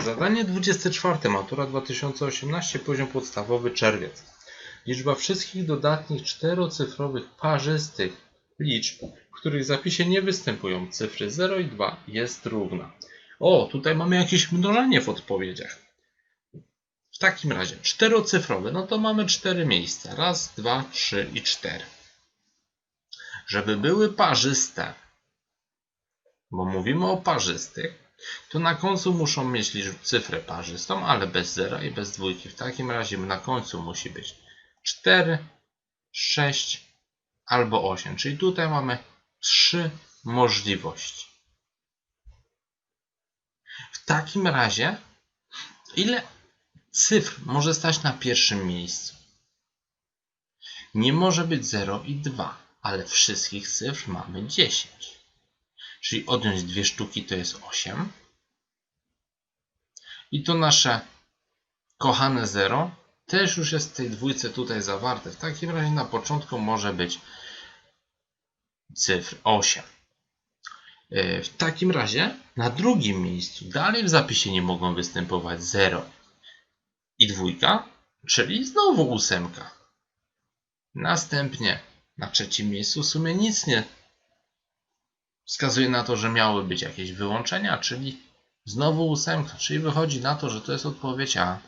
Zadanie 24. Matura 2018, poziom podstawowy czerwiec. Liczba wszystkich dodatnich czterocyfrowych parzystych liczb, w których zapisie nie występują cyfry 0 i 2 jest równa. O, tutaj mamy jakieś mnożenie w odpowiedziach. W takim razie czterocyfrowe, no to mamy cztery miejsca. Raz, dwa, trzy i cztery. Żeby były parzyste, bo mówimy o parzystych, to na końcu muszą mieć cyfrę parzystą, ale bez zera i bez dwójki. W takim razie na końcu musi być 4, 6 albo 8. Czyli tutaj mamy trzy możliwości. W takim razie, ile cyfr może stać na pierwszym miejscu? Nie może być 0 i 2, ale wszystkich cyfr mamy 10. Czyli odjąć dwie sztuki to jest 8. I to nasze kochane 0 też już jest w tej dwójce tutaj zawarte. W takim razie na początku może być cyfr 8. E, W takim razie na drugim miejscu dalej w zapisie nie mogą występować 0 i dwójka, czyli znowu ósemka. Następnie na trzecim miejscu w sumie nic nie wskazuje na to, że miały być jakieś wyłączenia, czyli znowu ósemka, czyli wychodzi na to, że to jest odpowiedź A.